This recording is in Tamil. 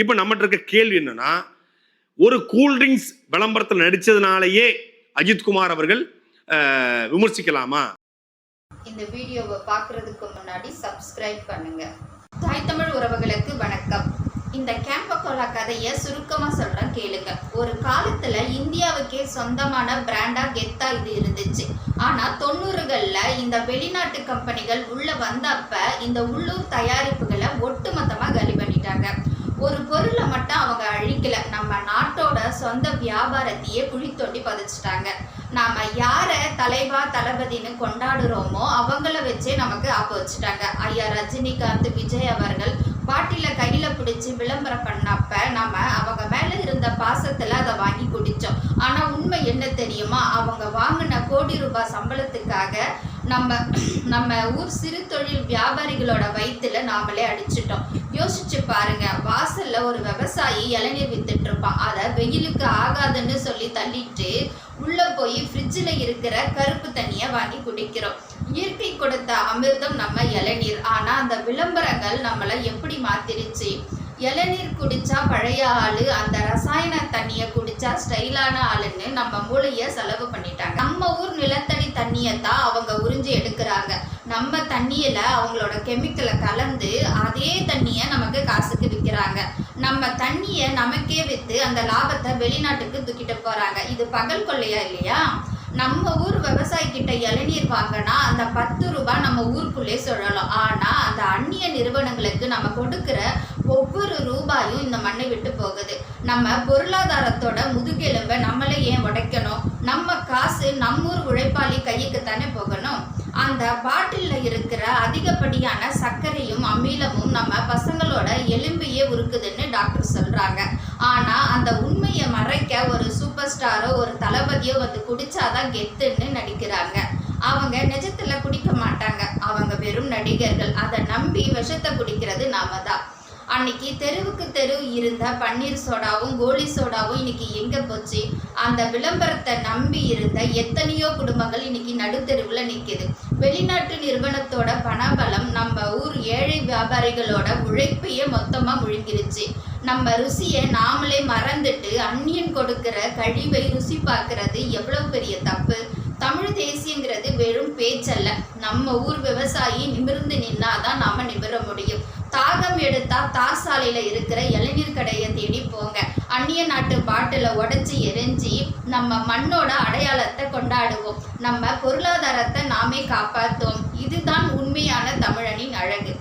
இப்போ நம்மகிட்ட இருக்க கேள்வி என்னன்னா ஒரு கூல்ட்ரிங்க்ஸ் விளம்பரத்தில் நடித்ததுனாலேயே அஜித்குமார் அவர்கள் விமர்சிக்கலாமா? இந்த வீடியோவை பார்க்கறதுக்கு முன்னாடி சப்ஸ்கிரைப் பண்ணுங்க. தாய் தமிழ் உறவுகளுக்கு வணக்கம். இந்த கேம்பகோலா கதையை சுருக்கமாக சொல்கிறேன் கேளுங்க. ஒரு காலத்தில் இந்தியாவுக்கே சொந்தமான பிராண்டாக கெத்தா இது இருந்துச்சு. ஆனால் தொண்ணூறுகளில் இந்த வெளிநாட்டு கம்பெனிகள் உள்ளே வந்தப்ப இந்த உள்ளூர் தயாரிப்புகளை ஒட்டு காலி பண்ணிட்டாங்க ஒரு பொருளை மட்டும் அவங்க அழிக்கல நம்ம நாட்டோட சொந்த வியாபாரத்தையே குழி தோண்டி பதிச்சிட்டாங்க. நாம யாரை தலைவா தளபதின்னு கொண்டாடுறோமோ அவங்கள வச்சே நமக்கு ஆப்ப வச்சுட்டாங்க. ஐயா ரஜினிகாந்த் விஜய் அவர்கள் பாட்டில கையில பிடிச்சு விளம்பரம் பண்ணப்ப நாம அவங்க மேல இருந்த பாசத்துல அதை வாங்கி குடிச்சோம். ஆனா உண்மை என்ன தெரியுமா? அவங்க வாங்கின கோடி ரூபாய் சம்பளத்துக்காக நம்ம நம்ம ஊர் சிறு தொழில் வியாபாரிகளோட வயிற்றுல நாமளே அடிச்சிட்டோம். யோசிச்சு பாருங்க. வாசல்ல ஒரு விவசாயி இளநீர் வித்துட்டு இருப்பான் அதை வெயிலுக்கு ஆகாதுன்னு சொல்லி தள்ளிட்டு உள்ள போய் ஃப்ரிட்ஜில் இருக்கிற கருப்பு தண்ணியை வாங்கி குடிக்கிறோம். இயற்கை கொடுத்த அமிர்தம் நம்ம இளநீர். ஆனா அந்த விளம்பரங்கள் நம்மளை எப்படி மாத்திருச்சு இளநீர் குடிச்சா பழைய ஆளு அந்த ரசாயன தண்ணியை குடிச்சா ஸ்டைலான ஆளுன்னு நம்ம மூளைய செலவு பண்ணிட்டாங்க. நம்ம ஊர் நிலத்தடி தண்ணியை தான் அவங்க உறிஞ்சி எடுக்கிற நம்ம தண்ணியில் அவங்களோட கெமிக்கலை கலந்து அதே தண்ணியை நமக்கு காசுக்கு விற்கிறாங்க நம்ம தண்ணியை நமக்கே விற்று அந்த லாபத்தை வெளிநாட்டுக்கு தூக்கிட்டு போகிறாங்க இது பகல் கொள்ளையா இல்லையா? நம்ம ஊர் விவசாயிக்கிட்ட இளநீர் வாங்கினா அந்த பத்து ரூபாய் நம்ம ஊருக்குள்ளே சொல்லலாம். ஆனால் அந்த அந்நிய நிறுவனங்களுக்கு நம்ம கொடுக்குற ஒவ்வொரு ரூபாயும் இந்த மண்ணை விட்டு போகுது. நம்ம பொருளாதாரத்தோட முதுகெலும்பை நம்மளே ஏன் உடைக்கணும்? நம்ம காசு நம்மூர் உழைப்பாளி கைக்கு தானே போகணும் அந்த பாட்டிலில் இருக்கிற அதிகப்படியான சர்க்கரையும் அமிலமும் நம்ம பசங்களோட எலும்பையே உருக்குதுன்னு டாக்டர் சொல்கிறாங்க ஆனால் அந்த உண்மையை மறைக்க ஒரு சூப்பர் ஸ்டாரோ ஒரு தளபதியோ வந்து குடிச்சாதான் கெத்துன்னு நடிக்கிறாங்க. அவங்க நிஜத்தில் குடிக்க மாட்டாங்க. அவங்க வெறும் நடிகர்கள். அதை நம்பி விஷத்தை குடிக்கிறது நாம தான். அன்னைக்கு தெருவுக்கு தெரு இருந்த பன்னீர் சோடாவும் கோலி சோடாவும் இன்னைக்கு எங்க போச்சு? அந்த விளம்பரத்தை நம்பி இருந்த எத்தனையோ குடும்பங்கள் இன்னைக்கு நடுத்தெருவுல நிக்குது. வெளிநாட்டு நிறுவனத்தோட பணபலம் நம்ம ஊர் ஏழை வியாபாரிகளோட உழைப்பையே மொத்தமா முழுங்கிருச்சு. நம்ம ருசியை நாமளே மறந்துட்டு அந்நியன் கொடுக்கிற கழிவை ருசி பார்க்கறது எவ்வளவு பெரிய தப்பு? தமிழ் தேசியங்கிறது வெறும் பேச்சல்ல. நம்ம ஊர் விவசாயி நிமிர்ந்து நின்னாதான் நாம தாகம் எடுத்தா தார் சாலையில இருக்கிற இளநீர் கடையை தேடி போங்க. அந்நிய நாட்டு பாட்டில உடைச்சி எரிஞ்சு நம்ம மண்ணோட அடையாளத்தை கொண்டாடுவோம். நம்ம பொருளாதாரத்தை நாமே காப்பாத்துவோம். இதுதான் உண்மையான தமிழனின் அழகு.